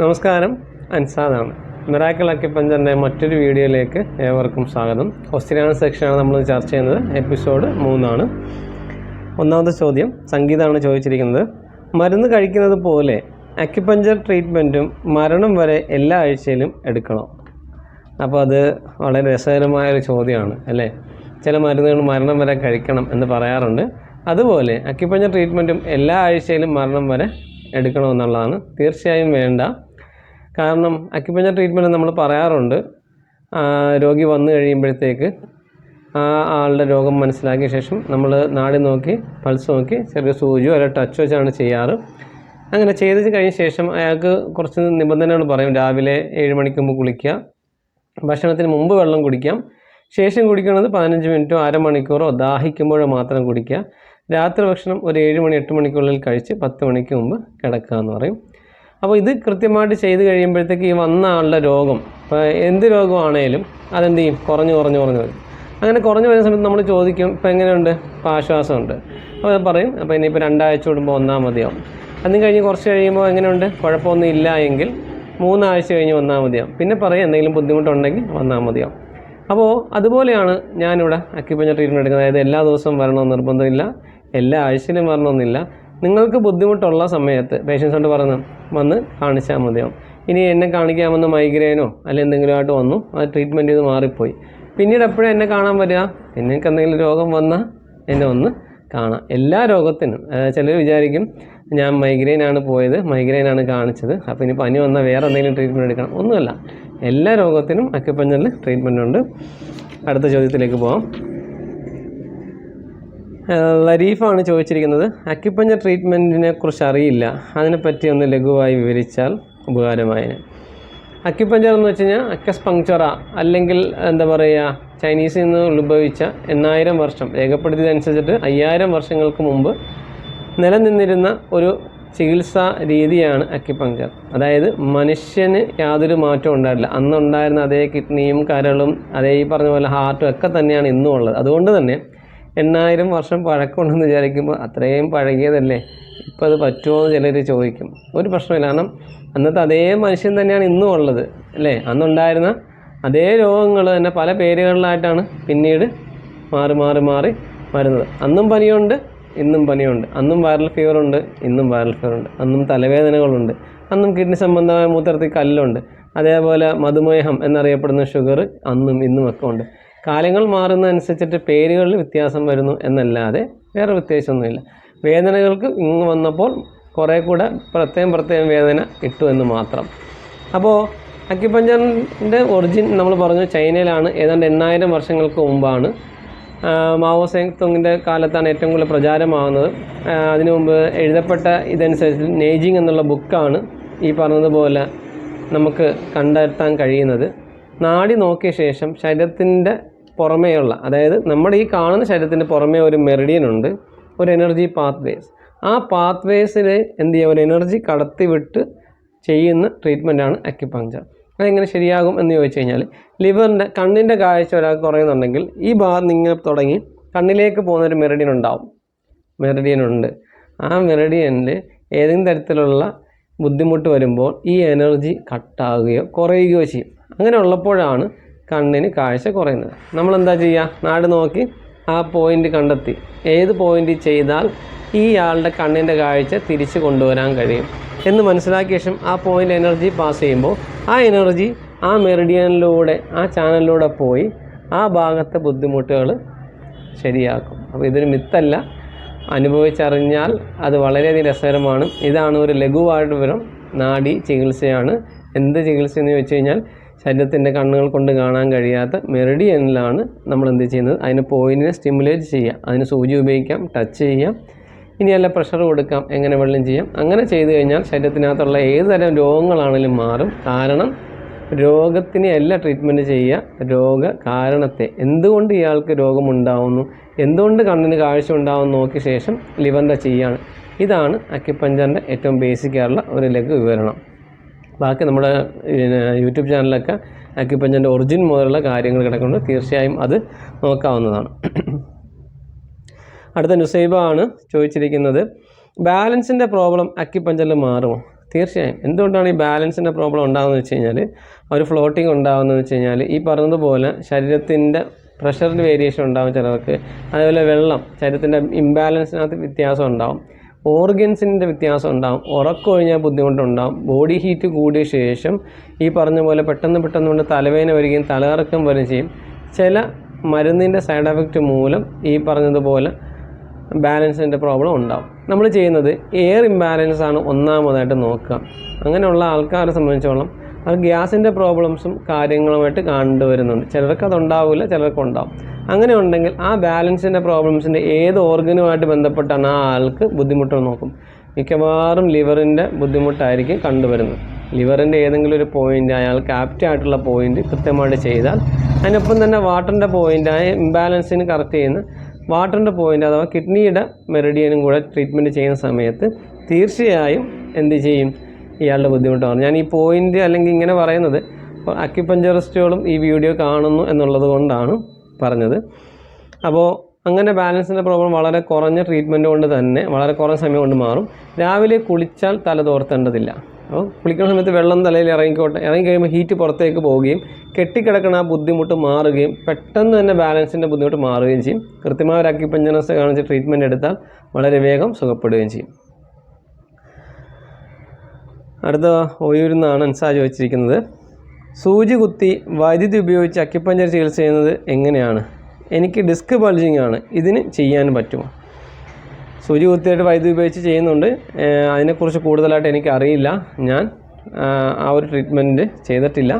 നമസ്കാരം. അൻസാദാണ്. മിറാക്കിൾ അക്കിപ്പഞ്ചറിന്റെ മറ്റൊരു വീഡിയോയിലേക്ക് ഏവർക്കും സ്വാഗതം. ക്വസ്റ്റ്യൻ സെക്ഷനാണ് നമ്മൾ ചർച്ച ചെയ്യുന്നത്. എപ്പിസോഡ് മൂന്നാണ്. ഒന്നാമത്തെ ചോദ്യം സംഗീതമാണ് ചോദിച്ചിരിക്കുന്നത്. മരുന്ന് കഴിക്കുന്നത് പോലെ അക്യുപഞ്ചർ ട്രീറ്റ്മെന്റും മരണം വരെ എല്ലാ ആഴ്ചയിലും എടുക്കണം. അപ്പോൾ അത് വളരെ രസകരമായൊരു ചോദ്യമാണ് അല്ലേ? ചില മരുന്നുകൾ മരണം വരെ കഴിക്കണം എന്ന് പറയാറുണ്ട്. അതുപോലെ അക്യുപഞ്ചർ ട്രീറ്റ്മെന്റും എല്ലാ ആഴ്ചയിലും മരണം വരെ എടുക്കണമെന്നുള്ളതാണ്. തീർച്ചയായും വേണ്ട. കാരണം അക്യുപഞ്ചർ ട്രീറ്റ്മെന്റ് നമ്മൾ പറയാറുണ്ട്. രോഗി വന്നു കഴിയുമ്പോഴത്തേക്ക് ആ ആളുടെ രോഗം മനസ്സിലാക്കിയ ശേഷം നമ്മൾ നാടി നോക്കി പൾസ് നോക്കി ചെറിയ സൂചിയോ അല്ലെങ്കിൽ ടച്ച് വെച്ചാണ് ചെയ്യാറ്. അങ്ങനെ ചെയ്ത് കഴിഞ്ഞ ശേഷം അയാൾക്ക് കുറച്ച് നിബന്ധനകൾ പറയും. രാവിലെ ഏഴ് മണിക്ക് മുമ്പ് കുളിക്കുക ഭക്ഷണത്തിന് മുമ്പ് വെള്ളം കുടിക്കാം ശേഷം കുടിക്കുന്നത് പതിനഞ്ച് മിനിറ്റോ അരമണിക്കൂറോ ദാഹിക്കുമ്പോഴോ മാത്രം കുടിക്കുക. രാത്രി ഭക്ഷണം ഒരു ഏഴ് മണി എട്ട് മണിക്കുള്ളിൽ കഴിച്ച് പത്ത് മണിക്ക് മുമ്പ് കിടക്കുക എന്ന് പറയും. അപ്പോൾ ഇത് കൃത്യമായിട്ട് ചെയ്ത് കഴിയുമ്പോഴത്തേക്ക് ഈ വന്ന ആളുടെ രോഗം ഇപ്പോൾ എന്ത് രോഗമാണേലും അതെന്ത് ചെയ്യും? കുറഞ്ഞു കുറഞ്ഞു കുറഞ്ഞു വരും. അങ്ങനെ കുറഞ്ഞു വരുന്ന സമയത്ത് നമ്മൾ ചോദിക്കും ഇപ്പോൾ എങ്ങനെയുണ്ട്? ഇപ്പോൾ ആശ്വാസമുണ്ട്. അപ്പോൾ അത് പറയും അപ്പോൾ ഇനിയിപ്പോൾ രണ്ടാഴ്ച കൂടുമ്പോൾ ഒന്നാം മതിയാവും. അതും കഴിഞ്ഞ് കുറച്ച് കഴിയുമ്പോൾ എങ്ങനെയുണ്ട്? കുഴപ്പമൊന്നും ഇല്ല എങ്കിൽ മൂന്നാഴ്ച കഴിഞ്ഞ് വന്നാൽ മതിയാവും. പിന്നെ പറയും എന്തെങ്കിലും ബുദ്ധിമുട്ടുണ്ടെങ്കിൽ വന്നാൽ മതിയാവും. അപ്പോൾ അതുപോലെയാണ് ഞാനിവിടെ അക്യുപഞ്ചർ ട്രീറ്റ്മെന്റ് എടുക്കുന്നത്. അതായത് എല്ലാ ദിവസവും വരണമെന്ന് നിർബന്ധമില്ല. എല്ലാ ആഴ്ചയിലും വരണമെന്നില്ല. നിങ്ങൾക്ക് ബുദ്ധിമുട്ടുള്ള സമയത്ത് പേഷ്യൻസോട് പറഞ്ഞ് വന്ന് കാണിച്ചാൽ മതിയാവും ഇനി എന്നെ കാണിക്കാമെന്ന് മൈഗ്രെയിനോ അല്ലെങ്കിൽ എന്തെങ്കിലുമായിട്ട് വന്നു അത് ട്രീറ്റ്മെന്റ് ചെയ്ത് മാറിപ്പോയി. പിന്നീട് എപ്പോഴും എന്നെ കാണാൻ പറ്റുക പിന്നെ എന്തെങ്കിലും രോഗം വന്നാൽ എന്നെ ഒന്ന് കാണാം. എല്ലാ രോഗത്തിനും ചിലർ വിചാരിക്കും ഞാൻ മൈഗ്രെയിനാണ് പോയത് മൈഗ്രെയിനാണ് കാണിച്ചത്. അപ്പോൾ ഇനി പനി വന്നാൽ വേറെ എന്തെങ്കിലും ട്രീറ്റ്മെന്റ് എടുക്കണം. ഒന്നുമല്ല എല്ലാ രോഗത്തിനും അക്യുപഞ്ചറിൽ ട്രീറ്റ്മെന്റ് ഉണ്ട്. അടുത്ത ചോദ്യത്തിലേക്ക് പോകാം ലരീഫാണ് ചോദിച്ചിരിക്കുന്നത്. അക്യുപഞ്ചർ ട്രീറ്റ്മെന്റിനെ കുറിച്ച് അറിയില്ല. അതിനെപ്പറ്റി ഒന്ന് ലഘുവായി വിവരിച്ചാൽ ഉപകാരമായേനെ. അക്യുപഞ്ചർ എന്ന് വെച്ച് കഴിഞ്ഞാൽ അക്കസ് പങ്ക്ചറ അല്ലെങ്കിൽ എന്താ പറയുക ചൈനീസിൽ നിന്ന് ഉത്ഭവിച്ച എണ്ണായിരം വർഷം രേഖപ്പെടുത്തിയതനുസരിച്ചിട്ട് അയ്യായിരം വർഷങ്ങൾക്ക് മുമ്പ് നിലനിന്നിരുന്ന ഒരു ചികിത്സാ രീതിയാണ് അക്യുപങ്ക്ചർ അതായത് മനുഷ്യന് യാതൊരു മാറ്റവും ഉണ്ടായിട്ടില്ല. അന്നുണ്ടായിരുന്ന അതേ കിഡ്നിയും കരളും അതേ ഈ പറഞ്ഞ പോലെ ഹാർട്ടും ഒക്കെ തന്നെയാണ് ഇന്നും ഉള്ളത് അതുകൊണ്ട് തന്നെ എണ്ണായിരം വർഷം പഴക്കമുണ്ടെന്ന് വിചാരിക്കുമ്പോൾ അത്രയും പഴകിയതല്ലേ? ഇപ്പം അത് പറ്റുമോ എന്ന് ചിലർ ചോദിക്കും. ഒരു പ്രശ്നമില്ല കാരണം അന്നത്തെ അതേ മനുഷ്യൻ തന്നെയാണ് ഇന്നും ഉള്ളത് അല്ലേ? അന്നുണ്ടായിരുന്ന അതേ രോഗങ്ങൾ തന്നെ പല പേരുകളിലായിട്ടാണ് പിന്നീട് മാറി മാറി മാറി വരുന്നത്. അന്നും പനിയുണ്ട് ഇന്നും പനിയുണ്ട്. അന്നും വൈറൽ ഫീവറുണ്ട് ഇന്നും വൈറൽ ഫീവറുണ്ട് അന്നും തലവേദനകളുണ്ട് അന്നും കിഡ്നി സംബന്ധമായ മൂത്രത്തിൽ കല്ലുണ്ട്. അതേപോലെ മധുമേഹം എന്നറിയപ്പെടുന്ന ഷുഗർ അന്നും ഇന്നും ഒക്കെ ഉണ്ട്. കാലങ്ങൾ മാറുന്നതനുസരിച്ചിട്ട് പേരുകളിൽ വ്യത്യാസം വരുന്നു എന്നല്ലാതെ വേറെ വ്യത്യാസമൊന്നുമില്ല. വേദനകൾക്ക് ഇങ്ങ് വന്നപ്പോൾ കുറേ കൂടെ പ്രത്യേകം പ്രത്യേകം വേദന ഇട്ടു എന്ന് മാത്രം. അപ്പോൾ അക്യുപഞ്ചറിന്റെ ഒറിജിൻ നമ്മൾ പറഞ്ഞു ചൈനയിലാണ്. ഏതാണ്ട് എണ്ണായിരം വർഷങ്ങൾക്ക് മുമ്പാണ്. മാവോ സേങ് കാലത്താണ് ഏറ്റവും കൂടുതൽ പ്രചാരമാകുന്നത്. അതിനു മുമ്പ് എഴുതപ്പെട്ട ഇതനുസരിച്ച് നെയ്ജിങ് എന്നുള്ള ബുക്കാണ് ഈ പറഞ്ഞതുപോലെ നമുക്ക് കണ്ടെത്താൻ കഴിയുന്നത്. നാടി നോക്കിയ ശേഷം ശരീരത്തിന്റെ പുറമേയുള്ള അതായത് നമ്മുടെ ഈ കാണുന്ന ശരീരത്തിന്റെ പുറമേ ഒരു മെറിഡിയൻ ഉണ്ട് ഒരു എനർജി പാത്ത് വേസ് ആ പാത്ത് വേസിൽ എന്ത് ചെയ്യുക? ഒരു എനർജി കടത്തിവിട്ട് ചെയ്യുന്ന ട്രീറ്റ്മെന്റാണ് അക്യുപങ്ചർ അതെങ്ങനെ ശരിയാകും എന്ന് ചോദിച്ചു കഴിഞ്ഞാൽ ലിവറിന്റെ കണ്ണിന്റെ കാഴ്ച ഒരാൾക്ക് കുറയുന്നുണ്ടെങ്കിൽ ഈ ഭാഗം നിങ്ങൾ തുടങ്ങി കണ്ണിലേക്ക് പോകുന്ന ഒരു മെറിഡിയൻ ഉണ്ടാവും. മെറിഡിയൻ ഉണ്ട്. ആ മെറിഡിയനിൽ ഏതെങ്കിലും തരത്തിലുള്ള ബുദ്ധിമുട്ട് വരുമ്പോൾ ഈ എനർജി കട്ടാവുകയോ കുറയുകയോ ചെയ്യും. അങ്ങനെ ഉള്ളപ്പോഴാണ് കണ്ണിന് കാഴ്ച കുറയുന്നത്. നമ്മൾ എന്താ ചെയ്യുക നാട് നോക്കി ആ പോയിന്റ് കണ്ടെത്തി. ഏത് പോയിന്റ് ചെയ്താൽ ഈ ആളുടെ കണ്ണിന്റെ കാഴ്ച തിരിച്ചു കൊണ്ടുവരാൻ കഴിയും. എന്ന് മനസ്സിലാക്കിയ ശേഷം ആ പോയിന്റ് എനർജി പാസ് ചെയ്യുമ്പോൾ ആ എനർജി ആ മെറിഡിയനിലൂടെ ആ ചാനലിലൂടെ പോയി ആ ഭാഗത്തെ ബുദ്ധിമുട്ടുകൾ ശരിയാക്കും. അപ്പോൾ ഇതൊരു മിത്തല്ല അനുഭവിച്ചറിഞ്ഞാൽ അത് വളരെയധികം രസകരമാണ്. ഇതാണ് ഒരു ലഘുവായിട്ട് വിവരം. നാഡി ചികിത്സയാണ്. എന്ത് ചികിത്സ എന്ന് ചോദിച്ചു കഴിഞ്ഞാൽ ശരീരത്തിന്റെ കണ്ണുകൾ കൊണ്ട് കാണാൻ കഴിയാത്ത മെറിഡിയനിലാണ് നമ്മൾ എന്ത് ചെയ്യുന്നത്? അതിന് പോയിന്റിനെ സ്റ്റിമുലേറ്റ് ചെയ്യാം അതിന് സൂചി ഉപയോഗിക്കാം ടച്ച് ചെയ്യാം. ഇനി അല്ല പ്രഷർ കൊടുക്കാം എങ്ങനെ വെള്ളം ചെയ്യാം. അങ്ങനെ ചെയ്തു കഴിഞ്ഞാൽ ശരീരത്തിനകത്തുള്ള ഏത് തരം രോഗങ്ങളാണെങ്കിലും മാറും. കാരണം രോഗത്തിനെ അല്ല ട്രീറ്റ്മെന്റ് ചെയ്യുക. രോഗ കാരണത്തെ. എന്തുകൊണ്ട് ഇയാൾക്ക് രോഗമുണ്ടാവുന്നു? എന്തുകൊണ്ട് കണ്ണിന് കാഴ്ച ഉണ്ടാവുന്നു നോക്കിയ ശേഷം ലിവറിന്റെ ചെയ്യാണ് ഇതാണ് അക്യുപഞ്ചറിന്റെ ഏറ്റവും ബേസിക് ആയിട്ടുള്ള ഒരു ലഘു വിവരണം. ബാക്കി നമ്മുടെ യൂട്യൂബ് ചാനലൊക്കെ അക്യുപഞ്ചന്റെ ഒറിജിൻ മുതലുള്ള കാര്യങ്ങൾ കിടക്കുന്നുണ്ട്. തീർച്ചയായും അത് നോക്കാവുന്നതാണ്. അടുത്ത നുസൈബ ആണ് ചോദിച്ചിരിക്കുന്നത് ബാലൻസിന്റെ പ്രോബ്ലം അക്യുപഞ്ചറിൽ മാറുമോ? തീർച്ചയായും. എന്തുകൊണ്ടാണ് ഈ ബാലൻസിന്റെ പ്രോബ്ലം ഉണ്ടാകുന്നത് വെച്ച് കഴിഞ്ഞാൽ ഒരു ഫ്ലോട്ടിംഗ് ഉണ്ടാകുന്നത് വെച്ച് കഴിഞ്ഞാൽ ഈ പറഞ്ഞതുപോലെ ശരീരത്തിന്റെ പ്രഷറിന്റെ വേരിയേഷൻ ഉണ്ടാകും ചിലർക്ക്. അതേപോലെ വെള്ളം ശരീരത്തിന്റെ ഇംബാലൻസിനകത്ത് വ്യത്യാസം ഉണ്ടാകും ഓർഗൻസിന്റെ വ്യത്യാസം ഉണ്ടാകും ഉറക്കം ഒഴിഞ്ഞാൽ ബുദ്ധിമുട്ടുണ്ടാകും ബോഡി ഹീറ്റ് കൂടിയ ശേഷം ഈ പറഞ്ഞ പോലെ പെട്ടെന്ന് പെട്ടെന്ന് കൊണ്ട് തലവേദന വരികയും തലകറക്കം വരികയും ചെയ്യും. ചില മരുന്നിന്റെ സൈഡ് എഫക്റ്റ് മൂലം ഈ പറഞ്ഞതുപോലെ ബാലൻസിന്റെ പ്രോബ്ലം ഉണ്ടാകും നമ്മൾ ചെയ്യുന്നത് എയർ ഇംബാലൻസ് ആണ് ഒന്നാമതായിട്ട് നോക്കുക. അങ്ങനെയുള്ള ആൾക്കാരെ സംബന്ധിച്ചോളം അത് ഗ്യാസിന്റെ പ്രോബ്ലംസും കാര്യങ്ങളുമായിട്ട് കണ്ടുവരുന്നുണ്ട് ചിലർക്ക് അതുണ്ടാവില്ല ചിലർക്ക് ഉണ്ടാവും. അങ്ങനെ ഉണ്ടെങ്കിൽ ആ ബാലൻസിന്റെ പ്രോബ്ലംസിന്റെ ഏത് ഓർഗനുമായിട്ട് ബന്ധപ്പെട്ടാണ് ആ ആൾക്ക് ബുദ്ധിമുട്ട് നോക്കും. മിക്കവാറും ലിവറിന്റെ ബുദ്ധിമുട്ടായിരിക്കും കണ്ടുവരുന്നത് ലിവറിന്റെ ഏതെങ്കിലും ഒരു പോയിന്റ് അയാൾക്ക് ആപ്റ്റ് ആയിട്ടുള്ള പോയിന്റ് കൃത്യമായിട്ട് ചെയ്താൽ അതിനൊപ്പം തന്നെ വാട്ടറിന്റെ പോയിന്റായ ഇംബാലൻസിന് കറക്റ്റ് ചെയ്യുന്ന വാട്ടറിന്റെ പോയിന്റ് അഥവാ കിഡ്നിയുടെ മെറിഡിയനും കൂടെ ട്രീറ്റ്മെന്റ് ചെയ്യുന്ന സമയത്ത് തീർച്ചയായും എന്ത് ചെയ്യും? ഇയാളുടെ ബുദ്ധിമുട്ടാണ്. ഞാൻ ഈ പോയിന്റ് അല്ലെങ്കിൽ ഇങ്ങനെ പറയുന്നത് അക്യുപഞ്ചറിസ്റ്റുകളും ഈ വീഡിയോ കാണുന്നു എന്നുള്ളത് കൊണ്ടാണ് പറഞ്ഞത്. അപ്പോൾ അങ്ങനെ ബാലൻസിന്റെ പ്രോബ്ലം വളരെ കുറഞ്ഞ ട്രീറ്റ്മെന്റ് കൊണ്ട് തന്നെ വളരെ കുറഞ്ഞ സമയം കൊണ്ട് മാറും. രാവിലെ കുളിച്ചാൽ തല തോർത്തേണ്ടതില്ല. അപ്പോൾ കുളിക്കുന്ന സമയത്ത് വെള്ളം തലയിൽ ഇറങ്ങിക്കോട്ടെ ഇറങ്ങി കഴിയുമ്പോൾ ഹീറ്റ് പുറത്തേക്ക് പോവുകയും കെട്ടിക്കിടക്കുന്ന ആ ബുദ്ധിമുട്ട് മാറുകയും പെട്ടെന്ന് തന്നെ ബാലൻസിന്റെ ബുദ്ധിമുട്ട് മാറുകയും ചെയ്യും. കൃത്യമായ ഒരു അക്യുപഞ്ചനസ് കാണിച്ച് ട്രീറ്റ്മെന്റ് എടുത്താൽ വളരെ വേഗം സുഖപ്പെടുകയും ചെയ്യും. അടുത്ത ഒയൂരിൽ നിന്നാണ് അൻസാ ചോദിച്ചിരിക്കുന്നത്. സൂചി കുത്തി വൈദ്യുതി ഉപയോഗിച്ച് അക്കിപ്പഞ്ചർ ചികിത്സ ചെയ്യുന്നത് എങ്ങനെയാണ്? എനിക്ക് ഡിസ്ക് ബൾജിങ് ആണ്. ഇതിന് ചെയ്യാൻ പറ്റുമോ? സൂചി കുത്തിയായിട്ട് വൈദ്യുതി ഉപയോഗിച്ച് ചെയ്യുന്നുണ്ട്. അതിനെക്കുറിച്ച് കൂടുതലായിട്ട് എനിക്ക് അറിയില്ല. ഞാൻ ആ ഒരു ട്രീറ്റ്മെന്റ് ചെയ്തിട്ടില്ല.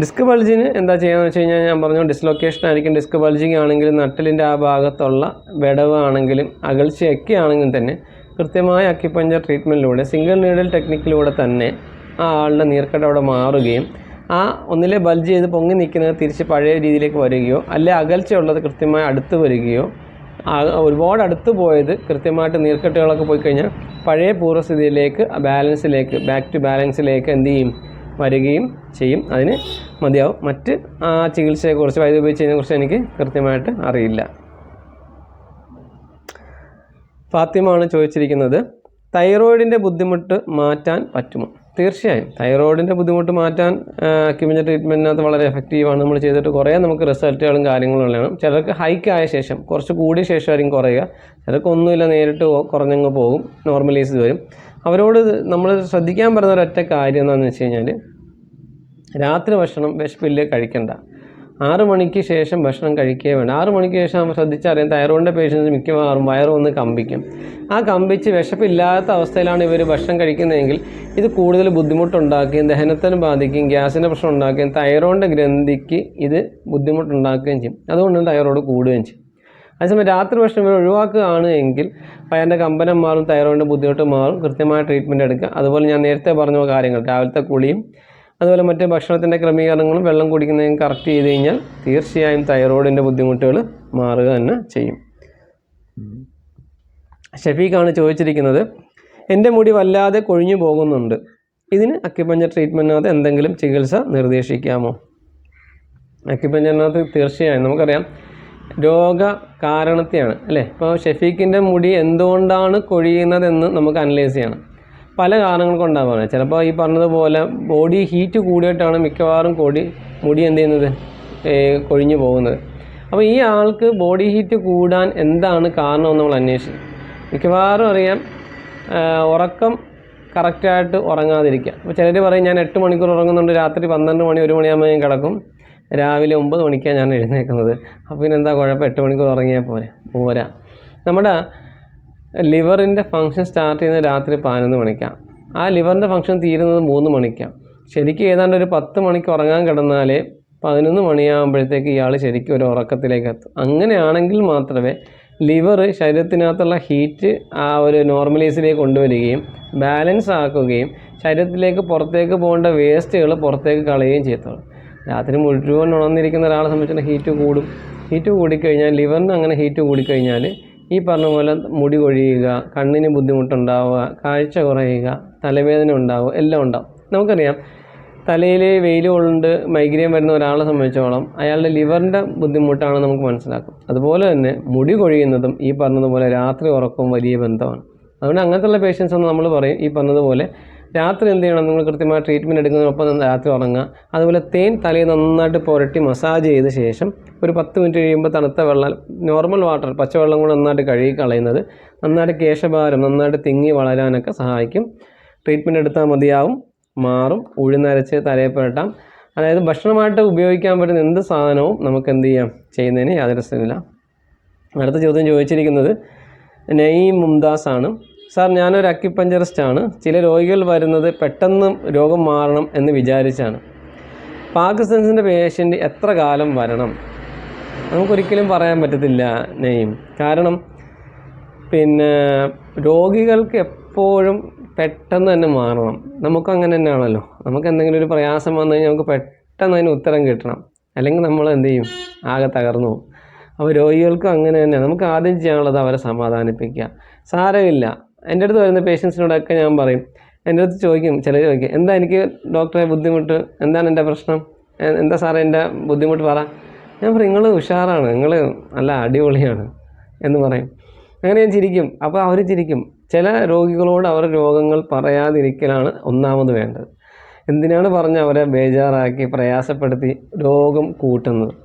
ഡിസ്ക് ബൾജിന് എന്താ ചെയ്യുകയെന്ന് വെച്ച് കഴിഞ്ഞാൽ ഞാൻ പറഞ്ഞു ഡിസ്ലൊക്കേഷൻ ആയിരിക്കും ഡിസ്ക് ബൾജിങ് ആണെങ്കിലും നട്ടലിന്റെ ആ ഭാഗത്തുള്ള വിടവ് ആണെങ്കിലും അകൽച്ചയൊക്കെ ആണെങ്കിലും തന്നെ കൃത്യമായ അക്യുപഞ്ചർ ട്രീറ്റ്മെന്റിലൂടെ സിംഗിൾ നീഡൽ ടെക്നിക്കിലൂടെ തന്നെ ആ ആളുടെ നീർക്കട അവിടെ മാറുകയും ആ ഒന്നിലെ ബൾജ് ചെയ്ത് പൊങ്ങി നിൽക്കുന്നത് തിരിച്ച് പഴയ രീതിയിലേക്ക് വരികയോ അല്ലെ അകൽച്ചയുള്ളത് കൃത്യമായി അടുത്ത് വരികയോ ഒരുപാട് അടുത്ത് പോയത് കൃത്യമായിട്ട് നീർക്കെട്ടുകളൊക്കെ പോയി കഴിഞ്ഞാൽ പഴയ പൂർവസ്ഥിതിയിലേക്ക് ബാലൻസിലേക്ക് ബാക്ക് ടു ബാലൻസിലേക്ക് എന്ത് ചെയ്യും? വരികയും ചെയ്യും. അതിന് മതിയാവും. മറ്റ് ആ ചികിത്സയെക്കുറിച്ച് വൈദ്യുതി ഉപയോഗിച്ചതിനെക്കുറിച്ച് എനിക്ക് കൃത്യമായിട്ട് അറിയില്ല. ഫാത്തിമാണ് ചോദിച്ചിരിക്കുന്നത് തൈറോയിഡിന്റെ ബുദ്ധിമുട്ട് മാറ്റാൻ പറ്റുമോ? തീർച്ചയായും തൈറോയിഡിന്റെ ബുദ്ധിമുട്ട് മാറ്റാൻ കിമിഞ്ഞ ട്രീറ്റ്മെന്റിനകത്ത് വളരെ എഫക്റ്റീവാണ് നമ്മൾ ചെയ്തിട്ട് കുറേ നമുക്ക് റിസൾട്ടുകളും കാര്യങ്ങളും ഉള്ളതാണ്. ചിലർക്ക് ഹൈക്ക് ആയ ശേഷം കുറച്ച് കൂടിയ ശേഷമായിരിക്കും കുറയുക. ചിലർക്ക് ഒന്നുമില്ല നേരിട്ട് കുറഞ്ഞങ്ങ് പോകും നോർമലൈസ് വരും. അവരോട് നമ്മൾ ശ്രദ്ധിക്കാൻ പറയുന്ന ഒരൊറ്റ കാര്യം എന്താണെന്ന് വെച്ച് കഴിഞ്ഞാൽ രാത്രി ഭക്ഷണം വിശപ്പില്ല കഴിക്കണ്ട. ആറ് മണിക്ക് ശേഷം ഭക്ഷണം കഴിക്കുകയേ വേണ്ട ആറ് മണിക്ക് ശേഷം നമ്മൾ ശ്രദ്ധിച്ചറിയാം തൈറോയിഡിന്റെ പേഷ്യൻസ് മിക്കവാറും വയറൊന്ന് കമ്പിക്കും. ആ കമ്പിച്ച് വിശപ്പില്ലാത്ത അവസ്ഥയിലാണ് ഇവർ ഭക്ഷണം കഴിക്കുന്നതെങ്കിൽ ഇത് കൂടുതൽ ബുദ്ധിമുട്ടുണ്ടാക്കുകയും ദഹനത്തിന് ബാധിക്കുകയും ഗ്യാസിന്റെ പ്രശ്നം ഉണ്ടാക്കുകയും തൈറോയിഡിന്റെ ഗ്രന്ഥിക്ക് ഇത് ബുദ്ധിമുട്ടുണ്ടാക്കുകയും ചെയ്യും. അതുകൊണ്ടാണ് തൈറോയിഡ് കൂടുകയും ചെയ്യും. അതേസമയം രാത്രി ഭക്ഷണം ഇവർ ഒഴിവാക്കുകയാണ് എങ്കിൽ പയറിന്റെ കമ്പനം മാറും തൈറോയിഡിന്റെ ബുദ്ധിമുട്ട് മാറും കൃത്യമായ ട്രീറ്റ്മെന്റ് എടുക്കുക. അതുപോലെ ഞാൻ നേരത്തെ പറഞ്ഞ കാര്യങ്ങൾ രാവിലത്തെ കുളിയും അതുപോലെ മറ്റ് ഭക്ഷണത്തിന്റെ ക്രമീകരണങ്ങളും വെള്ളം കുടിക്കുന്നതും കറക്റ്റ് ചെയ്ത് കഴിഞ്ഞാൽ തീർച്ചയായും തൈറോയിഡിന്റെ ബുദ്ധിമുട്ടുകൾ മാറുക തന്നെ ചെയ്യും. ഷഫീഖാണ് ചോദിച്ചിരിക്കുന്നത് എന്റെ മുടി വല്ലാതെ കൊഴിഞ്ഞു പോകുന്നുണ്ട്. ഇതിന് അക്യുപഞ്ചർ ട്രീറ്റ്മെന്റിനകത്ത് എന്തെങ്കിലും ചികിത്സ നിർദ്ദേശിക്കാമോ? അക്യുപഞ്ചറിനകത്ത് തീർച്ചയായും നമുക്കറിയാം രോഗ കാരണത്തെയാണ് അല്ലേ? ഇപ്പോൾ ഷെഫീഖിന്റെ മുടി എന്തുകൊണ്ടാണ് കൊഴിയുന്നതെന്ന് നമുക്ക് അനലൈസ് ചെയ്യണം. പല കാരണങ്ങൾ കൊണ്ടാണ് പറയുന്നത് ചിലപ്പോൾ ഈ പറഞ്ഞതുപോലെ ബോഡി ഹീറ്റ് കൂടിയിട്ടാണ് മിക്കവാറും കൊടി മുടി എന്ത് ചെയ്യുന്നത്? കൊഴിഞ്ഞു പോകുന്നത്. അപ്പോൾ ഈ ആൾക്ക് ബോഡി ഹീറ്റ് കൂടാൻ എന്താണ് കാരണമെന്ന് നമ്മൾ അന്വേഷിച്ചു. മിക്കവാറും അറിയാം ഉറക്കം കറക്റ്റായിട്ട് ഉറങ്ങാതിരിക്കുക. അപ്പോൾ ചിലർ പറയും ഞാൻ എട്ട് മണിക്കൂർ ഉറങ്ങുന്നുണ്ട് രാത്രി പന്ത്രണ്ട് മണി ഒരു മണിയാകുമ്പോൾ ഞാൻ കിടക്കും. രാവിലെ ഒമ്പത് മണിക്കാണ് ഞാൻ എഴുന്നേൽക്കുന്നത് അപ്പോൾ പിന്നെന്താ കുഴപ്പം? എട്ട് മണിക്കൂർ ഉറങ്ങിയാൽ പോരെ പോരാ. നമ്മുടെ ലിവറിന്റെ ഫങ്ഷൻ സ്റ്റാർട്ട് ചെയ്യുന്നത് രാത്രി പതിനൊന്ന് മണിക്കാണ്. ആ ലിവറിന്റെ ഫങ്ഷൻ തീരുന്നത് മൂന്ന് മണിക്കാണ്. ശരിക്കും ഏതാണ്ട് ഒരു പത്ത് മണിക്ക് ഉറങ്ങാൻ കിടന്നാലേ പതിനൊന്ന് മണിയാകുമ്പോഴത്തേക്ക് ഇയാൾ ശരിക്കും ഒരു ഉറക്കത്തിലേക്ക് എത്തും. അങ്ങനെയാണെങ്കിൽ മാത്രമേ ലിവർ ശരീരത്തിനകത്തുള്ള ഹീറ്റ് ആ ഒരു നോർമലൈസിലേക്ക് കൊണ്ടുവരികയും ബാലൻസ് ആക്കുകയും ശരീരത്തിലേക്ക് പുറത്തേക്ക് പോകേണ്ട വേസ്റ്റുകൾ പുറത്തേക്ക് കളയുകയും ചെയ്യത്തുള്ളൂ. രാത്രി മുഴുവൻ ഉണർന്നിരിക്കുന്ന ഒരാളെ സംബന്ധിച്ചിടത്തോളം ഹീറ്റ് കൂടും. ഹീറ്റ് കൂടിക്കഴിഞ്ഞാൽ ലിവറിന് അങ്ങനെ ഹീറ്റ് കൂടിക്കഴിഞ്ഞാൽ ഈ പറഞ്ഞ പോലെ മുടി കൊഴിയുക കണ്ണിന് ബുദ്ധിമുട്ടുണ്ടാവുക കാഴ്ച കുറയുക തലവേദന ഉണ്ടാവുക എല്ലാം ഉണ്ടാവും. നമുക്കറിയാം തലയിൽ വെയിൽ കൊണ്ട് മൈഗ്രെയിൻ വരുന്ന ഒരാളെ സംബന്ധിച്ചോളം അയാളുടെ ലിവറിന്റെ ബുദ്ധിമുട്ടാണ് നമുക്ക് മനസ്സിലാക്കും. അതുപോലെ തന്നെ മുടി കൊഴിയുന്നതും ഈ പറഞ്ഞതുപോലെ രാത്രി ഉറക്കവും വലിയ ബന്ധമാണ്. അതുകൊണ്ട് അങ്ങനത്തെയുള്ള പേഷ്യൻസ് ഒന്ന് നമ്മൾ പറയും ഈ പറഞ്ഞതുപോലെ രാത്രി എന്ത് ചെയ്യണം? നിങ്ങൾ കൃത്യമായ ട്രീറ്റ്മെന്റ് എടുക്കുന്നതിനൊപ്പം രാത്രി ഉറങ്ങുക. അതുപോലെ തേൻ തലയിൽ നന്നായിട്ട് പുരട്ടി മസാജ് ചെയ്ത ശേഷം ഒരു പത്ത് മിനിറ്റ് കഴിയുമ്പോൾ തണുത്ത വെള്ളം നോർമൽ വാട്ടർ പച്ചവെള്ളം കൂടെ നന്നായിട്ട് കഴുകി കളയുന്നത് നന്നായിട്ട് കേശഭാരം നന്നായിട്ട് തിങ്ങി വളരാനൊക്കെ സഹായിക്കും. ട്രീറ്റ്മെന്റ് എടുത്താൽ മതിയാവും മാറും ഉഴുന്നരച്ച് തലയിൽ പുരട്ടാം. അതായത് ഭക്ഷണമായിട്ട് ഉപയോഗിക്കാൻ പറ്റുന്ന എന്ത് സാധനവും നമുക്ക് എന്ത് ചെയ്യാം? ചെയ്യുന്നതിന് യാതൊരു സ്ഥലമില്ല അടുത്ത ചോദ്യം ചോദിച്ചിരിക്കുന്നത് നയീം മുംദാസ് ആണ്. സാർ ഞാനൊരു അക്യുപഞ്ചറിസ്റ്റ് ആണ് ചില രോഗികൾ വരുന്നത് പെട്ടെന്ന് രോഗം മാറണം എന്ന് വിചാരിച്ചാണ്. പാകിസ്ഥാൻസിന്റെ പേഷ്യന്റ് എത്ര കാലം വരണം? നമുക്കൊരിക്കലും പറയാൻ പറ്റത്തില്ല നെയ്യും കാരണം പിന്നെ രോഗികൾക്ക് എപ്പോഴും പെട്ടെന്ന് തന്നെ മാറണം. നമുക്ക് അങ്ങനെ തന്നെയാണല്ലോ. നമുക്ക് എന്തെങ്കിലും ഒരു പ്രയാസം വന്നു കഴിഞ്ഞാൽ നമുക്ക് പെട്ടെന്ന് അതിന് ഉത്തരം കിട്ടണം. അല്ലെങ്കിൽ നമ്മൾ എന്ത് ചെയ്യും? ആകെ തകർന്നു പോകും. അപ്പോൾ രോഗികൾക്കും അങ്ങനെ തന്നെ നമുക്ക് ആദ്യം ചെയ്യാനുള്ളത് അവരെ സമാധാനിപ്പിക്കുക. സാരമില്ല. എന്റെ അടുത്ത് വരുന്ന പേഷ്യൻസിനോടൊക്കെ ഞാൻ പറയും. എന്റെ അടുത്ത് ചോദിക്കും ചിലർ ചോദിക്കും എന്താ എനിക്ക് ഡോക്ടറെ ബുദ്ധിമുട്ട്? എന്താണ് എന്റെ പ്രശ്നം? എന്താ സാറേ എന്റെ ബുദ്ധിമുട്ട്? പറ. ഞാൻ പറയും നിങ്ങൾ ഉഷാറാണ്. നിങ്ങൾ നല്ല അടിപൊളിയാണ്. എന്ന് പറയും. അങ്ങനെ ഞാൻ ചിരിക്കും. അപ്പോൾ അവർ ചിരിക്കും. ചില രോഗികളോട് അവർ രോഗങ്ങൾ പറയാതിരിക്കലാണ് ഒന്നാമത് വേണ്ടത്. എന്തിനാണ് പറഞ്ഞ് അവരെ ബേജാറാക്കി പ്രയാസപ്പെടുത്തി രോഗം കൂട്ടുന്നത്?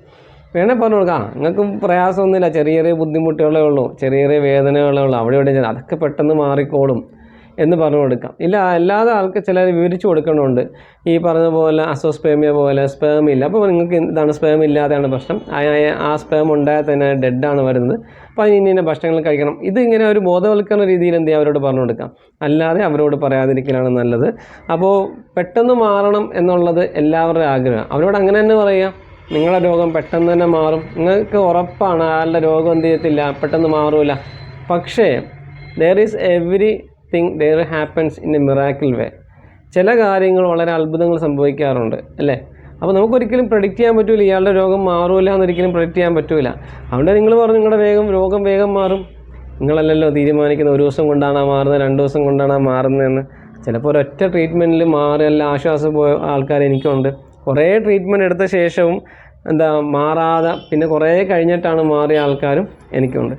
വേണേൽ പറഞ്ഞു കൊടുക്കാം. നിങ്ങൾക്ക് പ്രയാസമൊന്നുമില്ല. ചെറിയ ചെറിയ ബുദ്ധിമുട്ടുകളേ ഉള്ളൂ. ചെറിയ ചെറിയ വേദനകളേ ഉള്ളൂ. അവിടെ ഇവിടെ അതൊക്കെ പെട്ടെന്ന് മാറിക്കോളും എന്ന് പറഞ്ഞു കൊടുക്കാം. ഇല്ല അല്ലാതെ ആൾക്ക് ചിലർ വിവരിച്ചു കൊടുക്കണമുണ്ട് ഈ പറഞ്ഞ പോലെ അസോസ്പേമിയ പോലെ സ്പേം ഇല്ല. അപ്പോൾ നിങ്ങൾക്ക് ഇതാണ് സ്പേം ഇല്ലാതെയാണ് പ്രശ്നം. ആ- സ്പേം ഉണ്ടായാൽ തന്നെ ഡെഡാണ് വരുന്നത്. അപ്പോൾ അതിന് ഇന്ന ഇന്ന ഭക്ഷണങ്ങൾ കഴിക്കണം. ഇത് ഇങ്ങനെ ഒരു ബോധവൽക്കരണ രീതിയിൽ എന്ത് ചെയ്യാം? അവരോട് പറഞ്ഞു കൊടുക്കാം. അല്ലാതെ അവരോട് പറയാതിരിക്കലാണ് നല്ലത്. അപ്പോൾ പെട്ടെന്ന് മാറണം എന്നുള്ളത് എല്ലാവരുടെയും ആഗ്രഹം. അവരോട് അങ്ങനെ തന്നെ പറയുക നിങ്ങളുടെ രോഗം പെട്ടെന്ന് തന്നെ മാറും. നിങ്ങൾക്ക് ഉറപ്പാണ് ആളുടെ രോഗം എന്ത് ചെയ്യത്തില്ല പെട്ടെന്ന് മാറൂല. പക്ഷേ there is everything that happens in a miracle way ചില കാര്യങ്ങൾ വളരെ അത്ഭുതങ്ങൾ സംഭവിക്കാറുണ്ട് അല്ലേ? അപ്പോൾ നമുക്കൊരിക്കലും പ്രഡിക്റ്റ് ചെയ്യാൻ പറ്റില്ല ഇയാളുടെ രോഗം മാറൂല എന്നൊരിക്കലും പ്രഡിക്റ്റ് ചെയ്യാൻ പറ്റില്ല അതുകൊണ്ട് നിങ്ങൾ പറഞ്ഞു നിങ്ങളുടെ വേഗം രോഗം വേഗം മാറും. നിങ്ങളല്ലല്ലോ തീരുമാനിക്കുന്നത് ഒരു ദിവസം കൊണ്ടാണ് മാറുന്നത് രണ്ട് ദിവസം കൊണ്ടാണ് മാറുന്നതെന്ന്. ചിലപ്പോൾ ഒരൊറ്റ ട്രീറ്റ്മെന്റിൽ മാറി നല്ല ആശ്വാസം പോയ ആൾക്കാർ എനിക്കുണ്ട്. കുറേ ട്രീറ്റ്മെന്റ് എടുത്ത ശേഷവും എന്താ മാറാതെ പിന്നെ കുറേ കഴിഞ്ഞിട്ടാണ് മാറിയ ആൾക്കാരും എനിക്കുണ്ട്.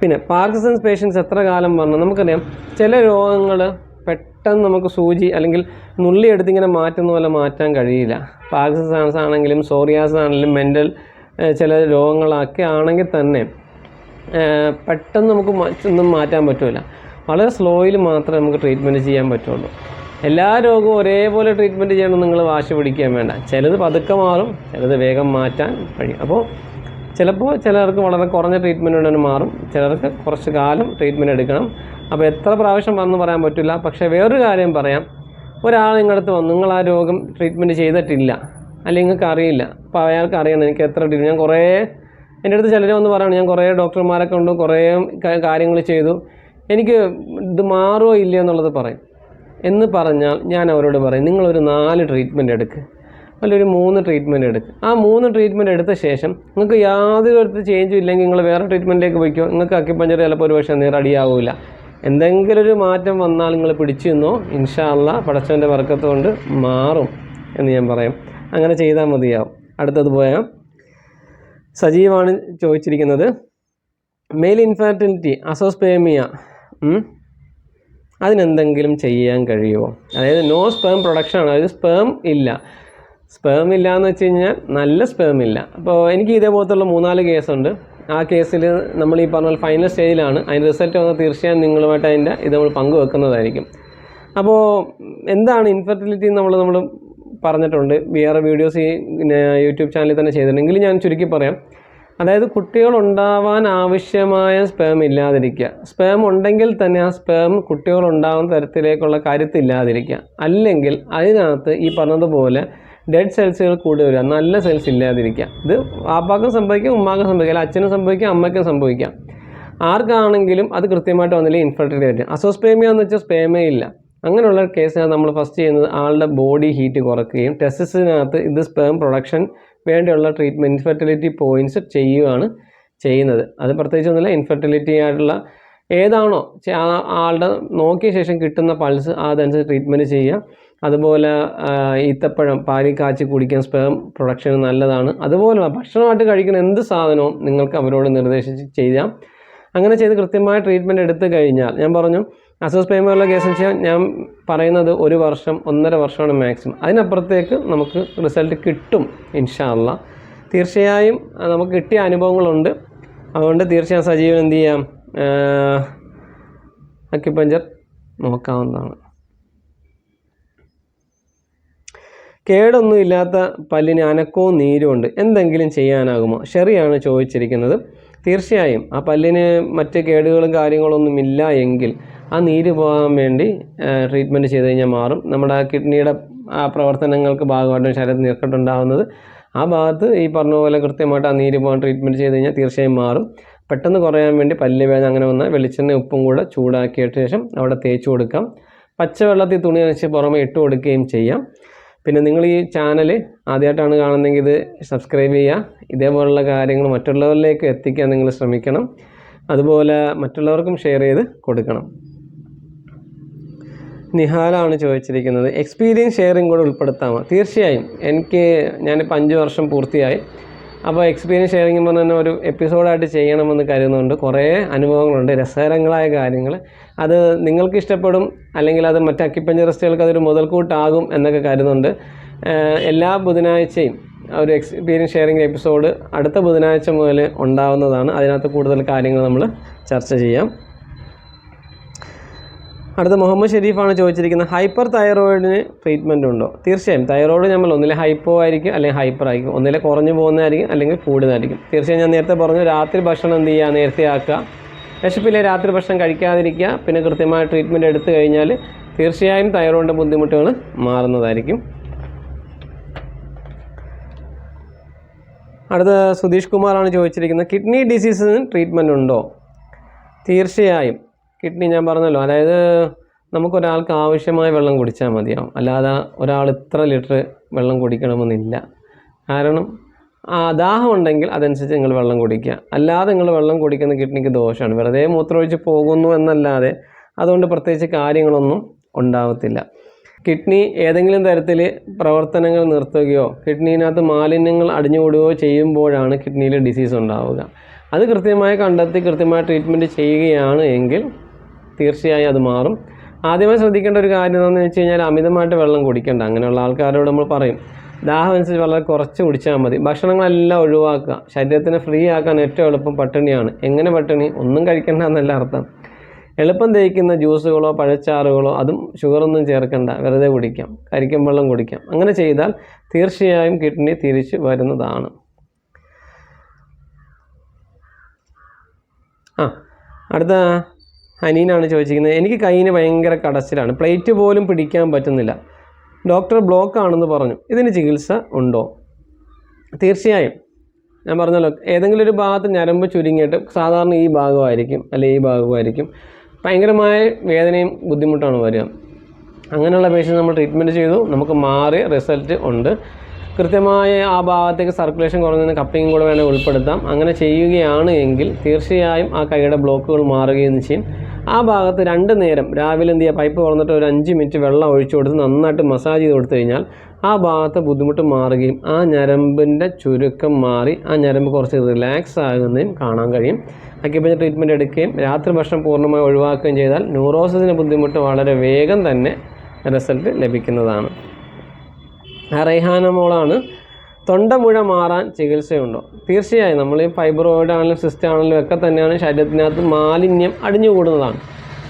പിന്നെ പാർക്കിസൺസ് പേഷ്യൻസ് എത്ര കാലം വന്നു? നമുക്കറിയാം ചില രോഗങ്ങൾ പെട്ടെന്ന് നമുക്ക് സൂചി അല്ലെങ്കിൽ നുള്ളി എടുത്തിങ്ങനെ മാറ്റുന്ന പോലെ മാറ്റാൻ കഴിയില്ല. പാർക്കിസൺസ് ആണെങ്കിലും സോറിയാസ് ആണെങ്കിലും മെന്റൽ ചില രോഗങ്ങളൊക്കെ ആണെങ്കിൽ തന്നെ പെട്ടെന്ന് നമുക്ക് ഒന്നും മാറ്റാൻ പറ്റില്ല വളരെ സ്ലോയിൽ മാത്രമേ നമുക്ക് ട്രീറ്റ്മെന്റ് ചെയ്യാൻ പറ്റുള്ളൂ. എല്ലാ രോഗവും ഒരേപോലെ ട്രീറ്റ്മെന്റ് ചെയ്യണം നിങ്ങൾ വാശി പിടിക്കാൻ വേണ്ട. ചിലത് പതുക്കെ മാറും ചിലത് വേഗം മാറ്റാൻ കഴിയും. അപ്പോൾ ചിലപ്പോൾ ചിലർക്ക് വളരെ കുറഞ്ഞ ട്രീറ്റ്മെന്റ് ഉണ്ടെങ്കിൽ മാറും. ചിലർക്ക് കുറച്ച് കാലം ട്രീറ്റ്മെന്റ് എടുക്കണം. അപ്പോൾ എത്ര പ്രാവശ്യം വന്ന് പറയാൻ പറ്റില്ല. പക്ഷേ വേറൊരു കാര്യം പറയാം. ഒരാൾ നിങ്ങളുടെ അടുത്ത് വന്നു നിങ്ങൾ ആ രോഗം ട്രീറ്റ്മെന്റ് ചെയ്തിട്ടില്ല. അല്ലെങ്കിൽ നിങ്ങൾക്ക് അറിയില്ല. അപ്പോൾ അയാൾക്ക് അറിയണം എനിക്ക് എത്ര ട്രീറ്റ് ഞാൻ കുറേ എന്റെ അടുത്ത് ചിലർ വന്ന് പറയണം. ഞാൻ കുറേ ഡോക്ടർമാരൊക്കെ ഉണ്ട് കുറേ കാര്യങ്ങൾ ചെയ്തു. എനിക്ക് ഇത് മാറുമോ ഇല്ലയോ എന്നുള്ളത് പറയും. എന്ന് പറഞ്ഞാൽ ഞാൻ അവരോട് പറയും നിങ്ങളൊരു നാല് ട്രീറ്റ്മെന്റ് എടുക്കുക അല്ലെങ്കിൽ ഒരു മൂന്ന് ട്രീറ്റ്മെന്റ് എടുക്കുക ആ മൂന്ന് ട്രീറ്റ്മെന്റ് എടുത്ത ശേഷം നിങ്ങൾക്ക് യാതൊരു തരത്തിൽ ചേഞ്ചും ഇല്ലെങ്കിൽ നിങ്ങൾ വേറെ ട്രീറ്റ്മെന്റിലേക്ക് പോയിക്കോ. നിങ്ങൾക്ക് അക്കിപ്പഞ്ചർ ചിലപ്പോൾ ഒരു പക്ഷേ അടിയാവില്ല എന്തെങ്കിലും ഒരു മാറ്റം വന്നാൽ നിങ്ങൾ പിടിച്ചു നിന്നോ. ഇൻഷാല്ല പടച്ചവന്റെ വർക്കത്ത് കൊണ്ട് മാറും എന്ന് ഞാൻ പറയും. അങ്ങനെ ചെയ്താൽ മതിയാവും. അടുത്തത് പോയാൽ സജീവാണ് ചോദിച്ചിരിക്കുന്നത്. മെയിൽ ഇൻഫെർട്ടിലിറ്റി അസോസ്പേമിയ അതിനെന്തെങ്കിലും ചെയ്യാൻ കഴിയുമോ? അതായത് നോ സ്പേം പ്രൊഡക്ഷൻ ആണ്. അതായത് സ്പേം ഇല്ല. സ്പേം ഇല്ല എന്ന് വെച്ച് കഴിഞ്ഞാൽ നല്ല സ്പേം ഇല്ല. അപ്പോൾ എനിക്ക് ഇതേപോലത്തുള്ള മൂന്നാൽ കേസുണ്ട് ആ കേസിൽ നമ്മൾ ഈ പറഞ്ഞ ഫൈനൽ സ്റ്റേജിലാണ് അതിന്റെ റിസൾട്ട് വന്നാൽ തീർച്ചയായും നിങ്ങളുമായിട്ട് അതിന്റെ ഇത് നമ്മൾ പങ്കുവെക്കുന്നതായിരിക്കും. അപ്പോൾ എന്താണ് ഇൻഫെർട്ടിലിറ്റി നമ്മൾ നമ്മൾ പറഞ്ഞിട്ടുണ്ട്. വേറെ വീഡിയോസ് ഈ യൂട്യൂബ് ചാനലിൽ തന്നെ ചെയ്തിട്ടുണ്ടെങ്കിൽ ഞാൻ ചുരുക്കി പറയാം. അതായത് കുട്ടികൾ ഉണ്ടാവാൻ ആവശ്യമായ സ്പേം ഇല്ലാതിരിക്കുക. സ്പേം ഉണ്ടെങ്കിൽ തന്നെ ആ സ്പേം കുട്ടികൾ ഉണ്ടാകുന്ന തരത്തിലേക്കുള്ള കരുത്തില്ലാതിരിക്കുക. അല്ലെങ്കിൽ അതിനകത്ത് ഈ പറഞ്ഞതുപോലെ ഡെഡ് സെൽസുകൾ കൂടി വരിക നല്ല സെൽസ് ഇല്ലാതിരിക്കുക. ഇത് വാപ്പാക്കും സംഭവിക്കാം ഉമ്മാക്കും സംഭവിക്കാം അല്ല അച്ഛനും സംഭവിക്കാം അമ്മയ്ക്കും സംഭവിക്കാം. ആർക്കാണെങ്കിലും അത് കൃത്യമായിട്ട് വന്നില്ല ഇൻഫെർട്ടിലിറ്റി വരും അസോസ്പേമിയ എന്ന് വെച്ചാൽ സ്പേമേ ഇല്ല. അങ്ങനെയുള്ള കേസിനകത്ത് നമ്മൾ ഫസ്റ്റ് ചെയ്യുന്നത് ആളുടെ ബോഡി ഹീറ്റ് കുറയ്ക്കുകയും ടെസ്റ്റിസിനകത്ത് ഇത് സ്പേം പ്രൊഡക്ഷൻ വേണ്ടിയുള്ള ട്രീറ്റ്മെന്റ് ഇൻഫെർട്ടിലിറ്റി പോയിന്റ്സ് ചെയ്യുകയാണ് ചെയ്യുന്നത്. അത് പ്രത്യേകിച്ച് ഒന്നുമില്ല ഇൻഫെർട്ടിലിറ്റി ആയിട്ടുള്ള ഏതാണോ ആളുടെ നോക്കിയ ശേഷം കിട്ടുന്ന പൾസ് അതനുസരിച്ച് ട്രീറ്റ്മെന്റ് ചെയ്യുക. അതുപോലെ ഈത്തപ്പഴം പാലിൽ കാച്ചി കുടിക്കാൻ സ്പേം പ്രൊഡക്ഷൻ നല്ലതാണ്. അതുപോലെ ഭക്ഷണമായിട്ട് കഴിക്കുന്ന എന്ത് സാധനവും നിങ്ങൾക്ക് അവരോട് നിർദ്ദേശിച്ച് ചെയ്യാം. അങ്ങനെ ചെയ്ത് കൃത്യമായ ട്രീറ്റ്മെന്റ് എടുത്തു കഴിഞ്ഞാൽ ഞാൻ പറഞ്ഞു അസോസ്പേമുള്ള കേസ് വെച്ചാൽ ഞാൻ പറയുന്നത് ഒരു വർഷം ഒന്നര വർഷമാണ് മാക്സിമം അതിനപ്പുറത്തേക്ക് നമുക്ക് റിസൾട്ട് കിട്ടും ഇൻഷാല്ല തീർച്ചയായും നമുക്ക് കിട്ടിയ അനുഭവങ്ങളുണ്ട്. അതുകൊണ്ട് തീർച്ചയായും സജീവൻ എന്ത് ചെയ്യാം? അക്യുപഞ്ചർ നോക്കാവുന്നതാണ്. കേടൊന്നുമില്ലാത്ത പല്ലിന് അനക്കവും നീരുമുണ്ട്. എന്തെങ്കിലും ചെയ്യാനാകുമോ? ഷെറിയാണ് ചോദിച്ചിരിക്കുന്നത്. തീർച്ചയായും. ആ പല്ലിന് മറ്റ് കേടുകളും കാര്യങ്ങളൊന്നും ഇല്ല എങ്കിൽ ആ നീര് പോകാൻ വേണ്ടി ട്രീറ്റ്മെന്റ് ചെയ്ത് കഴിഞ്ഞാൽ മാറും. നമ്മുടെ കിഡ്നിയുടെ ആ പ്രവർത്തനങ്ങൾക്ക് ഭാഗമായിട്ടും ശരീരത്തിൽ നീർക്കെട്ടുണ്ടാകുന്നത് ആ ഭാഗത്ത് ഈ പറഞ്ഞ പോലെ കൃത്യമായിട്ട് ആ നീര് പോകാൻ ട്രീറ്റ്മെന്റ് ചെയ്ത് കഴിഞ്ഞാൽ തീർച്ചയായും മാറും. പെട്ടെന്ന് കുറയാൻ വേണ്ടി പല്ല് വേദന അങ്ങനെ വന്നാൽ വെളിച്ചെണ്ണ ഉപ്പും കൂടെ ചൂടാക്കിയിട്ട് ശേഷം അവിടെ തേച്ച് കൊടുക്കാം. പച്ചവെള്ളത്തിൽ തുണി നനച്ച് പുറമെ ഇട്ട് കൊടുക്കുകയും ചെയ്യാം. പിന്നെ നിങ്ങൾ ഈ ചാനൽ ആദ്യമായിട്ടാണ് കാണുന്നതെങ്കിൽ ഇത് സബ്സ്ക്രൈബ് ചെയ്യുക. ഇതേപോലുള്ള കാര്യങ്ങൾ മറ്റുള്ളവരിലേക്ക് എത്തിക്കാൻ നിങ്ങൾ ശ്രമിക്കണം. അതുപോലെ മറ്റുള്ളവർക്കും ഷെയർ ചെയ്ത് കൊടുക്കണം. നിഹാലാണ് ചോദിച്ചിരിക്കുന്നത് എക്സ്പീരിയൻസ് ഷെയറിംഗ് കൂടെ ഉൾപ്പെടുത്താമോ? തീർച്ചയായും. എനിക്ക് ഞാനിപ്പോൾ അഞ്ച് വർഷം പൂർത്തിയായി. അപ്പോൾ എക്സ്പീരിയൻസ് ഷെയറിംഗ് എന്ന് പറഞ്ഞാൽ ഒരു എപ്പിസോഡായിട്ട് ചെയ്യണമെന്ന് കരുതുന്നുണ്ട്. കുറേ അനുഭവങ്ങളുണ്ട് രസകരങ്ങളായ കാര്യങ്ങൾ. അത് നിങ്ങൾക്ക് ഇഷ്ടപ്പെടും അല്ലെങ്കിൽ അത് മറ്റ് അക്യുപഞ്ചറിസ്റ്റുകൾക്ക് അതൊരു മുതൽക്കൂട്ടാകും എന്നൊക്കെ കരുതുന്നുണ്ട്. എല്ലാ ബുധനാഴ്ചയും ഒരു എക്സ്പീരിയൻസ് ഷെയറിംഗ് എപ്പിസോഡ് അടുത്ത ബുധനാഴ്ച മുതൽ ഉണ്ടാവുന്നതാണ്. അതിനകത്ത് കൂടുതൽ കാര്യങ്ങൾ നമ്മൾ ചർച്ച ചെയ്യാം. അടുത്ത മുഹമ്മദ് ഷെരീഫാണ് ചോദിച്ചിരിക്കുന്നത് ഹൈപ്പർ തൈറോയിഡിന് ട്രീറ്റ്മെന്റ് ഉണ്ടോ? തീർച്ചയായും തൈറോയിഡ് നമ്മൾ ഒന്നിലെ ഹൈപ്പോ ആയിരിക്കും അല്ലെങ്കിൽ ഹൈപ്പർ ആയിരിക്കും. ഒന്നിലെ കുറഞ്ഞു പോകുന്നതായിരിക്കും അല്ലെങ്കിൽ കൂടുതലായിരിക്കും. തീർച്ചയായും ഞാൻ നേരത്തെ പറഞ്ഞു രാത്രി ഭക്ഷണം എന്ത് ചെയ്യുക നേരത്തെ ആക്കുക. വിശപ്പിലെ രാത്രി ഭക്ഷണം കഴിക്കാതിരിക്കുക. പിന്നെ കൃത്യമായ ട്രീറ്റ്മെന്റ് എടുത്തു കഴിഞ്ഞാൽ തീർച്ചയായും തൈറോയിഡിന്റെ ബുദ്ധിമുട്ടുകൾ മാറുന്നതായിരിക്കും. അടുത്ത സുധീഷ് കുമാറാണ് ചോദിച്ചിരിക്കുന്നത് കിഡ്നി ഡിസീസിന് ട്രീറ്റ്മെന്റ് ഉണ്ടോ? തീർച്ചയായും. കിഡ്നി ഞാൻ പറഞ്ഞല്ലോ അതായത് നമുക്കൊരാൾക്ക് ആവശ്യമായ വെള്ളം കുടിച്ചാൽ മതിയാവും. അല്ലാതെ ഒരാൾ ഇത്ര ലിറ്റർ വെള്ളം കുടിക്കണമെന്നില്ല. കാരണം ദാഹം ഉണ്ടെങ്കിൽ അതനുസരിച്ച് നിങ്ങൾ വെള്ളം കുടിക്കുക. അല്ലാതെ നിങ്ങൾ വെള്ളം കുടിക്കുന്ന കിഡ്നിക്ക് ദോഷമാണ്. വെറുതെ മൂത്രമൊഴിച്ച് പോകുന്നു എന്നല്ലാതെ അതുകൊണ്ട് പ്രത്യേകിച്ച് കാര്യങ്ങളൊന്നും ഉണ്ടാവത്തില്ല. കിഡ്നി ഏതെങ്കിലും തരത്തിൽ പ്രവർത്തനങ്ങൾ നിർത്തുകയോ കിഡ്നിനകത്ത് മാലിന്യങ്ങൾ അടിഞ്ഞുകൂടുകയോ ചെയ്യുമ്പോഴാണ് കിഡ്നിയിൽ ഡിസീസ് ഉണ്ടാവുക. അത് കൃത്യമായി കണ്ടെത്തി കൃത്യമായി ട്രീറ്റ്മെന്റ് ചെയ്യുകയാണ് എങ്കിൽ തീർച്ചയായും അത് മാറും. ആദ്യമായി ശ്രദ്ധിക്കേണ്ട ഒരു കാര്യം എന്താണെന്ന് വെച്ച് കഴിഞ്ഞാൽ അമിതമായിട്ട് വെള്ളം കുടിക്കേണ്ട. അങ്ങനെയുള്ള ആൾക്കാരോട് നമ്മൾ പറയും ദാഹം അനുസരിച്ച് വളരെ കുറച്ച് കുടിച്ചാൽ മതി. ഭക്ഷണങ്ങളെല്ലാം ഒഴിവാക്കുക. ശരീരത്തിനെ ഫ്രീ ആക്കാൻ ഏറ്റവും എളുപ്പം പട്ടിണിയാണ്. എങ്ങനെ പട്ടിണി? ഒന്നും കഴിക്കണ്ട എന്നല്ല അർത്ഥം. എളുപ്പം ദഹിക്കുന്ന ജ്യൂസുകളോ പഴച്ചാറുകളോ അതും ഷുഗറൊന്നും ചേർക്കണ്ട. വെറുതെ കുടിക്കാം. കരിക്കും വെള്ളം കുടിക്കാം. അങ്ങനെ ചെയ്താൽ തീർച്ചയായും കിഡ്നി തിരിച്ചു വരുന്നതാണ്. ആ അടുത്ത ഹനീനാണ് ചോദിച്ചിരിക്കുന്നത്. എനിക്ക് കൈയിന് ഭയങ്കര കടച്ചിലാണ്. പ്ലേറ്റ് പോലും പിടിക്കാൻ പറ്റുന്നില്ല. ഡോക്ടർ ബ്ലോക്ക് ആണെന്ന് പറഞ്ഞു. ഇതിന് ചികിത്സ ഉണ്ടോ? തീർച്ചയായും. ഞാൻ പറഞ്ഞല്ലോ ഏതെങ്കിലും ഒരു ഭാഗത്ത് ഞരമ്പ് ചുരുങ്ങിയിട്ട് സാധാരണ ഈ ഭാഗമായിരിക്കും അല്ലെ ഈ ഭാഗമായിരിക്കും. ഭയങ്കരമായ വേദനയും ബുദ്ധിമുട്ടാണ് വരിക. അങ്ങനെയുള്ള പേഷ്യൻസ് നമ്മൾ ട്രീറ്റ്മെന്റ് ചെയ്തു നമുക്ക് മാറി റിസൾട്ട് ഉണ്ട്. കൃത്യമായ ആ ഭാഗത്തേക്ക് സർക്കുലേഷൻ കുറഞ്ഞതിന് കപ്പിങ് കൂടെ വേണേൽ ഉൾപ്പെടുത്താം. അങ്ങനെ ചെയ്യുകയാണ് എങ്കിൽ തീർച്ചയായും ആ കൈയുടെ ബ്ലോക്കുകൾ മാറുകയും ചെയ്യും. ആ ഭാഗത്ത് രണ്ട് നേരം രാവിലെ എന്ത് ചെയ്യുക? പൈപ്പ് തുറന്നിട്ട് ഒരു അഞ്ച് മിനിറ്റ് വെള്ളം ഒഴിച്ചു കൊടുത്ത് നന്നായിട്ട് മസാജ് ചെയ്ത് കൊടുത്തു കഴിഞ്ഞാൽ ആ ഭാഗത്ത് ബുദ്ധിമുട്ട് മാറുകയും ആ ഞരമ്പിന്റെ ചുരുക്കം മാറി ആ ഞരമ്പ് കുറച്ച് റിലാക്സ് ആകുന്നതും കാണാൻ കഴിയും. അക്യുപഞ്ചർ ട്രീറ്റ്മെന്റ് എടുക്കുകയും രാത്രി ഭക്ഷണം പൂർണമായി ഒഴിവാക്കുകയും ചെയ്താൽ ന്യൂറോസിന് ബുദ്ധിമുട്ട് വളരെ വേഗം തന്നെ റിസൾട്ട് ലഭിക്കുന്നതാണ്. റൈഹാനമോളാണ് റൈഹാന മോളാണ് തൊണ്ടമുഴ മാറാൻ ചികിത്സയുണ്ടോ? തീർച്ചയായും. നമ്മൾ ഈ ഫൈബ്രോയിഡ് ആണെങ്കിലും സിസ്റ്റം ആണെങ്കിലും ഒക്കെ തന്നെയാണ് ശരീരത്തിനകത്ത് മാലിന്യം അടിഞ്ഞുകൂടുന്നതാണ്.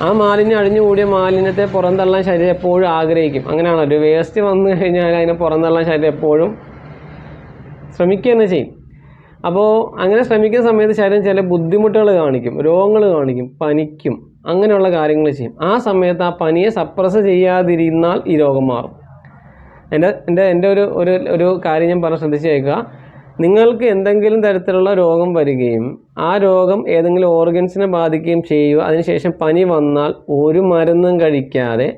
ആ മാലിന്യം അടിഞ്ഞുകൂടിയ മാലിന്യത്തെ പുറന്തള്ളാൻ ശരീരം എപ്പോഴും ആഗ്രഹിക്കും. അങ്ങനെയാണ്? ഒരു വേസ്റ്റ് വന്നു കഴിഞ്ഞാൽ അതിനെ പുറന്തള്ളാൻ ശരീരം എപ്പോഴും ശ്രമിക്കുക തന്നെ ചെയ്യും. അപ്പോൾ അങ്ങനെ ശ്രമിക്കുന്ന സമയത്ത് ശരീരം ചില ബുദ്ധിമുട്ടുകൾ കാണിക്കും രോഗങ്ങൾ കാണിക്കും പനിക്കും അങ്ങനെയുള്ള കാര്യങ്ങൾ ചെയ്യും. ആ സമയത്ത് ആ പനിയെ സപ്രസ് ചെയ്യാതിരുന്നാൽ ഈ രോഗം മാറും. എന്റെ എന്റെ എന്റെ ഒരു ഒരു ഒരു കാര്യം ഞാൻ പറഞ്ഞ് ശ്രദ്ധിച്ച് കേൾക്കുക നിങ്ങൾക്ക് എന്തെങ്കിലും തരത്തിലുള്ള രോഗം വരികയും ആ രോഗം ഏതെങ്കിലും ഓർഗൻസിനെ ബാധിക്കുകയും ചെയ്യുക അതിനുശേഷം പനി വന്നാൽ ഒരു മരുന്നും കഴിക്കാതെ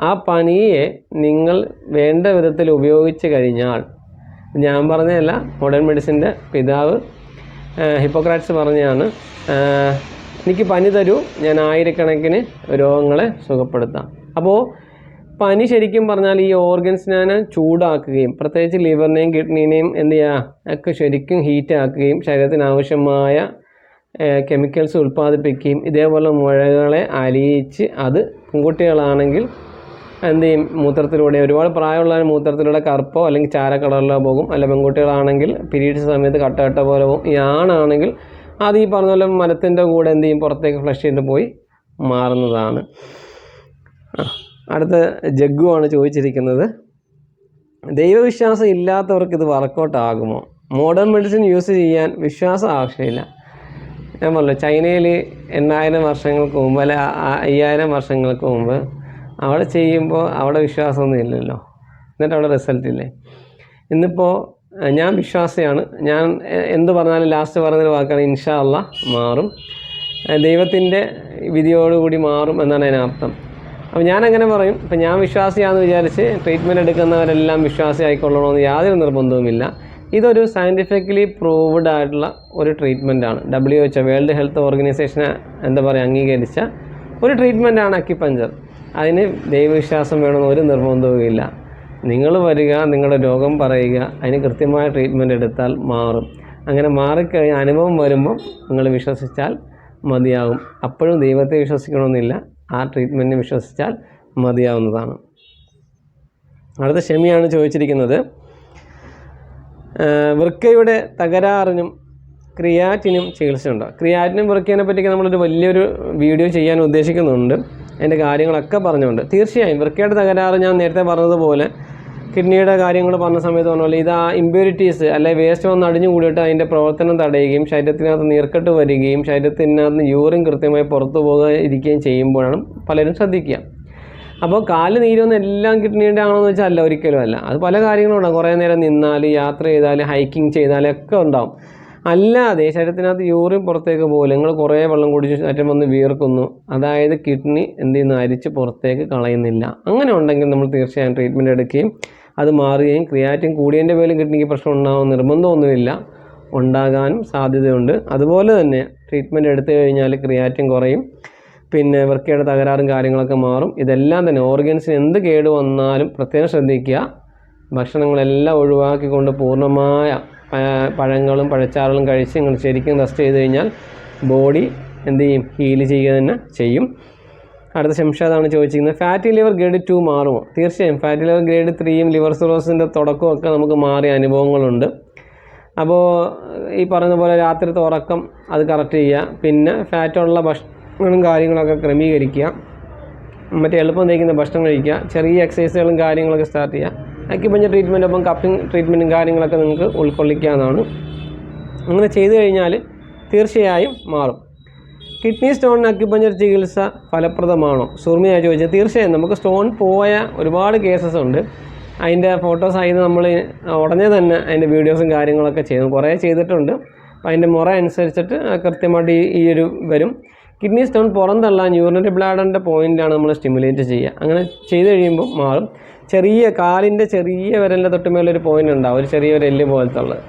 ആ പനിയെ നിങ്ങൾ വേണ്ട വിധത്തിൽ ഉപയോഗിച്ച് കഴിഞ്ഞാൽ ഞാൻ പറഞ്ഞതല്ല മോഡേൺ മെഡിസിന്റെ പിതാവ് ഹിപ്പോക്രാറ്റ്സ് പറഞ്ഞാണ് എനിക്ക് പനി തരൂ ഞാൻ ആയിരക്കണക്കിന് രോഗങ്ങളെ സുഖപ്പെടുത്താം. അപ്പോൾ പനി ശരിക്കും പറഞ്ഞാൽ ഈ ഓർഗൻസിനെ ചൂടാക്കുകയും പ്രത്യേകിച്ച് ലിവറിനെയും കിഡ്നീനെയും എന്ത് ചെയ്യുക ഒക്കെ ശരിക്കും ഹീറ്റ് ആക്കുകയും ശരീരത്തിന് ആവശ്യമായ കെമിക്കൽസ് ഉൽപ്പാദിപ്പിക്കുകയും ഇതേപോലെ മുഴകളെ അലിയിച്ച് അത് പെൺകുട്ടികളാണെങ്കിൽ എന്ത് ചെയ്യും മൂത്രത്തിലൂടെ ഒരുപാട് പ്രായമുള്ള മൂത്രത്തിലൂടെ കറുപ്പോ അല്ലെങ്കിൽ ചാര കളറിലോ പോകും അല്ല പെൺകുട്ടികളാണെങ്കിൽ പീരീഡ്സ് സമയത്ത് കട്ടകട്ട കട്ട പോലെ പോകും ഈ ആണാണെങ്കിൽ അത് ഈ പറഞ്ഞ പോലെ മരത്തിന്റെ കൂടെ എന്ത് ചെയ്യും പുറത്തേക്ക് ഫ്ലഷ് ചെയ്തിട്ട് പോയി മാറുന്നതാണ്. ആ, അടുത്ത ജഗ്ഗു ആണ് ചോദിച്ചിരിക്കുന്നത്. ദൈവവിശ്വാസം ഇല്ലാത്തവർക്ക് ഇത് വർക്കൗട്ട് ആകുമോ? മോഡേൺ മെഡിസിൻ യൂസ് ചെയ്യാൻ വിശ്വാസം ആവശ്യമില്ല. ഞാൻ പറഞ്ഞു ചൈനയിൽ എണ്ണായിരം വർഷങ്ങൾക്ക് മുമ്പ് അല്ലെ അയ്യായിരം വർഷങ്ങൾക്ക് മുമ്പ് അവിടെ ചെയ്യുമ്പോൾ അവിടെ വിശ്വാസമൊന്നും ഇല്ലല്ലോ. എന്നിട്ട് അവിടെ റിസൾട്ട് ഇല്ലേ? ഇന്നിപ്പോൾ ഞാൻ വിശ്വാസിയാണ്. ഞാൻ എന്ത് പറഞ്ഞാലും ലാസ്റ്റ് പറഞ്ഞൊരു വാക്കാണ് ഇൻഷാ അല്ല മാറും. ദൈവത്തിന്റെ വിധിയോടുകൂടി മാറും എന്നാണ് അതിനർത്ഥം. അപ്പോൾ ഞാൻ അങ്ങനെ പറയും. ഇപ്പം ഞാൻ വിശ്വാസിയാണെന്ന് വിചാരിച്ച് ട്രീറ്റ്മെന്റ് എടുക്കുന്നവരെല്ലാം വിശ്വാസി ആയിക്കൊള്ളണമെന്ന് യാതൊരു നിർബന്ധവുമില്ല. ഇതൊരു സയന്റിഫിക്കലി പ്രൂവ്ഡ് ആയിട്ടുള്ള ഒരു ട്രീറ്റ്മെന്റ് ആണ്. ഡബ്ല്യു എച്ച് വേൾഡ് ഹെൽത്ത് ഓർഗനൈസേഷനെ എന്താ പറയുക അംഗീകരിച്ച ഒരു ട്രീറ്റ്മെന്റാണ് അക്കിപ്പഞ്ചർ അതിന് ദൈവവിശ്വാസം വേണമെന്ന് ഒരു നിർബന്ധവുമില്ല. നിങ്ങൾ വരിക നിങ്ങളുടെ രോഗം പറയുക അതിന് കൃത്യമായ ട്രീറ്റ്മെന്റ് എടുത്താൽ മാറും. അങ്ങനെ മാറിക്കഴിഞ്ഞ അനുഭവം വരുമ്പോൾ നിങ്ങൾ വിശ്വസിച്ചാൽ മതിയാകും. അപ്പോഴും ദൈവത്തെ വിശ്വസിക്കണമെന്നില്ല. ആ ട്രീറ്റ്മെന്റിനെ വിശ്വസിച്ചാൽ മതിയാവുന്നതാണ്. അടുത്ത ഷെമിയാണ് ചോദിച്ചിരിക്കുന്നത്. വൃക്കയുടെ തകരാറിനും ക്രിയാറ്റിനും ചികിത്സയുണ്ടോ? ക്രിയാറ്റിനും വൃക്കേനെ പറ്റിയൊക്കെ നമ്മളൊരു വലിയൊരു വീഡിയോ ചെയ്യാൻ ഉദ്ദേശിക്കുന്നുണ്ട്. അതിന്റെ കാര്യങ്ങളൊക്കെ പറഞ്ഞുകൊണ്ട്. തീർച്ചയായും വൃക്കയുടെ തകരാറ് ഞാൻ നേരത്തെ പറഞ്ഞതുപോലെ കിഡ്നിയുടെ കാര്യങ്ങൾ പറഞ്ഞ സമയത്ത് പറഞ്ഞ പോലെ ഇത് ആ ഇമ്പ്യൂരിറ്റീസ് അല്ലെ വേസ്റ്റ് വന്ന് അടിഞ്ഞു കൂടിയിട്ട് അതിന്റെ പ്രവർത്തനം തടയുകയും ശരീരത്തിനകത്ത് നീർക്കെട്ട് വരികയും ശരീരത്തിനകത്ത് യൂറിൻ കൃത്യമായി പുറത്തു പോകാതിരിക്കുകയും ചെയ്യുമ്പോഴാണ് പലരും ശ്രദ്ധിക്കുക. അപ്പോൾ കാൽ നീരൊന്നും എല്ലാം കിഡ്നിയുടെ ആണെന്ന് വെച്ചാൽ അല്ല ഒരിക്കലും അല്ല. അത് പല കാര്യങ്ങളും ഉണ്ടാകും. കുറേ നേരം നിന്നാൽ യാത്ര ചെയ്താൽ ഹൈക്കിംഗ് ചെയ്താൽ ഒക്കെ ഉണ്ടാവും. അല്ലാതെ ശരീരത്തിനകത്ത് യൂറിൻ പുറത്തേക്ക് പോകില്ല. നിങ്ങൾ കുറേ വെള്ളം കുടിച്ച് ശരീരം വന്ന് വീർക്കുന്നു. അതായത് കിഡ്നി എന്ത് ചെയ്യുന്നു? അരിച്ച് പുറത്തേക്ക് കളയുന്നില്ല. അങ്ങനെ ഉണ്ടെങ്കിൽ നമ്മൾ തീർച്ചയായും ട്രീറ്റ്മെന്റ് എടുക്കുകയും അത് മാറുകയും ക്രിയാറ്റിൻ കൂടിയതിന്റെ പേരിൽ കിഡ്നിക്ക് പ്രശ്നം ഉണ്ടാകുന്ന നിർബന്ധമൊന്നുമില്ല ഉണ്ടാകാനും സാധ്യതയുണ്ട്. അതുപോലെ തന്നെ ട്രീറ്റ്മെന്റ് എടുത്തു കഴിഞ്ഞാൽ ക്രിയാറ്റിൻ കുറയും. പിന്നെ വൃക്കയുടെ തകരാറും കാര്യങ്ങളൊക്കെ മാറും. ഇതെല്ലാം തന്നെ ഓർഗൻസിന് എന്ത് കേട് വന്നാലും പ്രത്യേകം ശ്രദ്ധിക്കുക. ഭക്ഷണങ്ങളെല്ലാം ഒഴിവാക്കിക്കൊണ്ട് പൂർണമായ പഴങ്ങളും പഴച്ചാറുകളും കഴിച്ച് നിങ്ങൾ ശരിക്കും റെസ്റ്റ് ചെയ്ത് കഴിഞ്ഞാൽ ബോഡി എന്ത് ചെയ്യും? ഹീൽ ചെയ്യുക തന്നെ ചെയ്യും. അടുത്ത ശംഷാദാണ് ചോദിച്ചിരിക്കുന്നത്. ഫാറ്റി ലിവർ ഗ്രേഡ് ടു മാറുമോ? തീർച്ചയായും. ഫാറ്റി ലിവർ ഗ്രേഡ് ത്രീയും ലിവർ സിറോസിന്റെ തുടക്കമൊക്കെ നമുക്ക് മാറിയ അനുഭവങ്ങളുണ്ട്. അപ്പോൾ ഈ പറഞ്ഞ പോലെ രാത്രിത്തെ ഉറക്കം അത് കറക്റ്റ് ചെയ്യുക. പിന്നെ ഫാറ്റുള്ള ഭക്ഷണങ്ങളും കാര്യങ്ങളൊക്കെ ക്രമീകരിക്കുക. മറ്റേ എളുപ്പം തേക്കുന്ന ഭക്ഷണം കഴിക്കുക. ചെറിയ എക്സസൈസുകളും കാര്യങ്ങളൊക്കെ സ്റ്റാർട്ട് ചെയ്യുക. അക്യുപഞ്ചർ ട്രീറ്റ്മെന്റ് ഒപ്പം കപ്പിംഗ് ട്രീറ്റ്മെന്റും കാര്യങ്ങളൊക്കെ നിങ്ങൾക്ക് ഉൾക്കൊള്ളിക്കാവുന്നതാണ്. അങ്ങനെ ചെയ്തു കഴിഞ്ഞാൽ തീർച്ചയായും മാറും. കിഡ്നി സ്റ്റോൺ അക്യുപഞ്ചർ ചികിത്സ ഫലപ്രദമാണോ? സൂർമിയാ ചോദിച്ചത് തീർച്ചയായും നമുക്ക് സ്റ്റോൺ പോയ ഒരുപാട് കേസസ് ഉണ്ട്. അതിന്റെ ഫോട്ടോസ് ആയിരുന്നു നമ്മൾ ഉടനെ തന്നെ അതിന്റെ വീഡിയോസും കാര്യങ്ങളൊക്കെ ചെയ്യുന്നു കുറേ ചെയ്തിട്ടുണ്ട്. അപ്പോൾ അതിന്റെ മുറ അനുസരിച്ചിട്ട് കൃത്യമായിട്ട് ഈ ഒരു വരും. കിഡ്നി സ്റ്റോൺ പുറന്തള്ള യൂറിനറി ബ്ലാഡറിന്റെ പോയിന്റാണ് നമ്മൾ സ്റ്റിമുലേറ്റ് ചെയ്യുക. അങ്ങനെ ചെയ്ത് കഴിയുമ്പോൾ മാറും. ചെറിയ കാലിന്റെ ചെറിയ വിരലിന്റെ തൊട്ടുമേലൊരു പോയിന്റ് ഉണ്ടാവും. ഒരു ചെറിയൊരു എല്ല് പോലത്തെ ഉള്ളത്.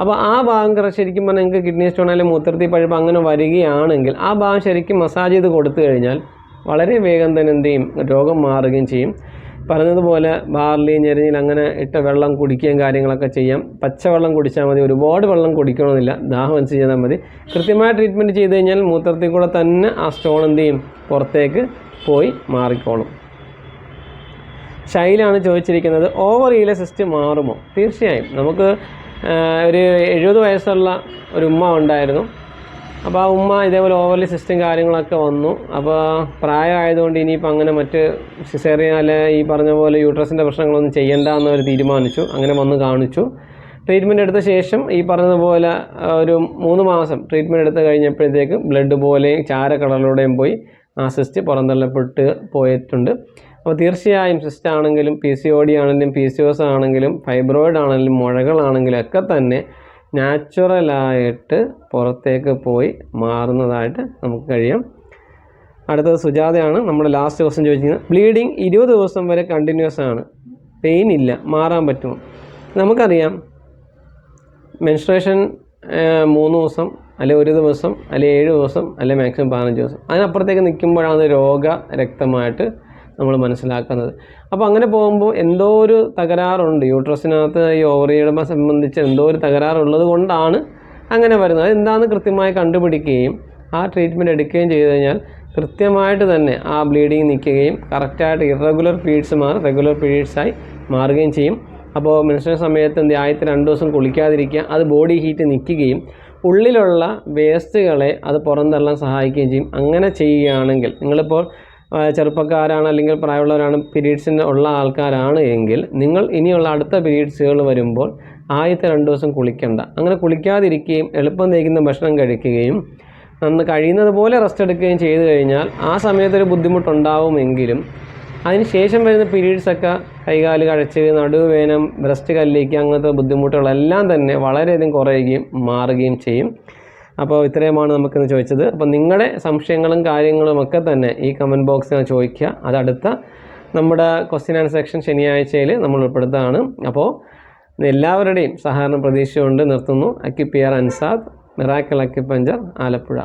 അപ്പോൾ ആ ഭാഗം ശരിക്കും പറഞ്ഞാൽ നിങ്ങൾക്ക് കിഡ്നി സ്റ്റോൺ അല്ലെങ്കിൽ മൂത്രത്തിൽ പഴുപ്പ് അങ്ങനെ വരികയാണെങ്കിൽ ആ ഭാഗം ശരിക്കും മസാജ് ചെയ്ത് കൊടുത്തു കഴിഞ്ഞാൽ വളരെ വേഗം തന്നെ എന്ത് ചെയ്യും? രോഗം മാറുകയും ചെയ്യും. പറഞ്ഞതുപോലെ ബാർലി ഞെരിഞ്ഞിൽ അങ്ങനെ ഇട്ട വെള്ളം കുടിക്കുകയും കാര്യങ്ങളൊക്കെ ചെയ്യാം. പച്ചവെള്ളം കുടിച്ചാൽ മതി ഒരുപാട് വെള്ളം കുടിക്കണമെന്നില്ല. ദാഹം അനുസരിച്ച് ചെയ്താൽ മതി. കൃത്യമായ ട്രീറ്റ്മെന്റ് ചെയ്ത് കഴിഞ്ഞാൽ മൂത്രത്തിൽ കൂടെ തന്നെ ആ സ്റ്റോൺ എന്ത് ചെയ്യും? പുറത്തേക്ക് പോയി മാറിക്കോളും. ശൈലാണ് ചോദിച്ചിരിക്കുന്നത്. ഓവറിയിലെ സിസ്റ്റം മാറുമോ? തീർച്ചയായും. നമുക്ക് ഒരു എഴുപത് വയസ്സുള്ള ഒരു ഉമ്മ ഉണ്ടായിരുന്നു. അപ്പോൾ ആ ഉമ്മ ഇതേപോലെ ഓവർലി സിസ്റ്റം കാര്യങ്ങളൊക്കെ വന്നു. അപ്പോൾ പ്രായമായതുകൊണ്ട് ഇനിയിപ്പോൾ അങ്ങനെ മറ്റ് സിസേറിയാൽ ഈ പറഞ്ഞ പോലെ യൂട്രസിന്റെ പ്രശ്നങ്ങളൊന്നും ചെയ്യണ്ട എന്നവർ തീരുമാനിച്ചു. അങ്ങനെ വന്ന് കാണിച്ചു. ട്രീറ്റ്മെന്റ് എടുത്ത ശേഷം ഈ പറഞ്ഞതുപോലെ ഒരു മൂന്ന് മാസം ട്രീറ്റ്മെന്റ് എടുത്ത് കഴിഞ്ഞപ്പോഴത്തേക്ക് ബ്ലഡ് പോലെയും ചാരക്കടലൂടെയും പോയി ആ സിസ്റ്റ് പുറന്തള്ളപ്പെട്ട് പോയിട്ടുണ്ട്. അപ്പോൾ തീർച്ചയായും സിസ്റ്റ് ആണെങ്കിലും പി സി ഒ ഡി ആണെങ്കിലും പി സി ഒസ് ആണെങ്കിലും ഫൈബ്രോയിഡ് ആണെങ്കിലും മുഴകളാണെങ്കിലും ഒക്കെ തന്നെ നാച്ചുറലായിട്ട് പുറത്തേക്ക് പോയി മാറുന്നതായിട്ട് നമുക്ക് കഴിയാം. അടുത്തത് സുജാതയാണ്. നമ്മുടെ ലാസ്റ്റ് ദിവസം ചോദിക്കുന്നത് ബ്ലീഡിങ് ഇരുപത് ദിവസം വരെ കണ്ടിന്യൂസ് ആണ്. പെയിൻ ഇല്ല മാറാൻ പറ്റുമോ? നമുക്കറിയാം മെൻസ്ട്രേഷൻ മൂന്ന് ദിവസം അല്ലെ ഒരു ദിവസം അല്ലെ ഏഴ് ദിവസം അല്ലെ മാക്സിമം പതിനഞ്ച് ദിവസം. അതിനപ്പുറത്തേക്ക് നിൽക്കുമ്പോഴാണ് രോഗ രക്തമായിട്ട് നമ്മൾ മനസ്സിലാക്കുന്നത്. അപ്പോൾ അങ്ങനെ പോകുമ്പോൾ എന്തോ ഒരു തകരാറുണ്ട്. യൂട്രസിനകത്ത് ഈ ഓവറിയുടെ സംബന്ധിച്ച് എന്തോ ഒരു തകരാറുള്ളത് കൊണ്ടാണ് അങ്ങനെ വരുന്നത്. അത് എന്താണെന്ന് കൃത്യമായി കണ്ടുപിടിക്കുകയും ആ ട്രീറ്റ്മെന്റ് എടുക്കുകയും ചെയ്തു കഴിഞ്ഞാൽ കൃത്യമായിട്ട് തന്നെ ആ ബ്ലീഡിങ് നിൽക്കുകയും കറക്റ്റായിട്ട് ഇറഗുലർ പീരീഡ്സ് മാറി റെഗുലർ പീരീഡ്സായി മാറുകയും ചെയ്യും. അപ്പോൾ മനുഷ്യ സമയത്ത് എന്ത് ആദ്യത്തെ രണ്ട് ദിവസം കുളിക്കാതിരിക്കുക അത് ബോഡി ഹീറ്റ് നിൽക്കുകയും ഉള്ളിലുള്ള വേസ്റ്റുകളെ അത് പുറന്തള്ളാൻ സഹായിക്കുകയും ചെയ്യും. അങ്ങനെ ചെയ്യുകയാണെങ്കിൽ നിങ്ങളിപ്പോൾ ചെറുപ്പക്കാരാണ് അല്ലെങ്കിൽ പ്രായമുള്ളവരാണ് പീരീഡ്സിന് ഉള്ള ആൾക്കാരാണ് എങ്കിൽ നിങ്ങൾ ഇനിയുള്ള അടുത്ത പീരീഡ്സുകൾ വരുമ്പോൾ ആദ്യത്തെ രണ്ട് ദിവസം കുളിക്കണ്ട. അങ്ങനെ കുളിക്കാതിരിക്കുകയും എളുപ്പം തേക്കുന്ന ഭക്ഷണം കഴിക്കുകയും നന്ന് കഴിയുന്നത് പോലെ റെസ്റ്റ് എടുക്കുകയും ചെയ്തു കഴിഞ്ഞാൽ ആ സമയത്തൊരു ബുദ്ധിമുട്ടുണ്ടാവുമെങ്കിലും അതിന് ശേഷം വരുന്ന പീരീഡ്സൊക്കെ കൈകാൽ കഴച്ച് നടുവേനം ബ്രസ്റ്റ് കല്ലിക്കുക അങ്ങനത്തെ ബുദ്ധിമുട്ടുകളെല്ലാം തന്നെ വളരെയധികം കുറയുകയും മാറുകയും ചെയ്യും. അപ്പോൾ ഇത്രയുമാണ് നമുക്കിന്ന് ചോദിച്ചത്. അപ്പോൾ നിങ്ങളുടെ സംശയങ്ങളും കാര്യങ്ങളും ഒക്കെ തന്നെ ഈ കമന്റ് ബോക്സിൽ ചോദിക്കുക. അതടുത്ത നമ്മുടെ ക്വസ്റ്റ്യൻ ആൻഡ് സെക്ഷൻ ശനിയാഴ്ചയിൽ നമ്മൾ ഉൾപ്പെടുത്തുകയാണ് അപ്പോൾ എല്ലാവരുടെയും സഹകരണം പ്രതീക്ഷ കൊണ്ട് നിർത്തുന്നു. അക്കിപ്പിയർ അൻസാദ് മിറാക്കൽ അക്കിപ്പഞ്ചർ ആലപ്പുഴ.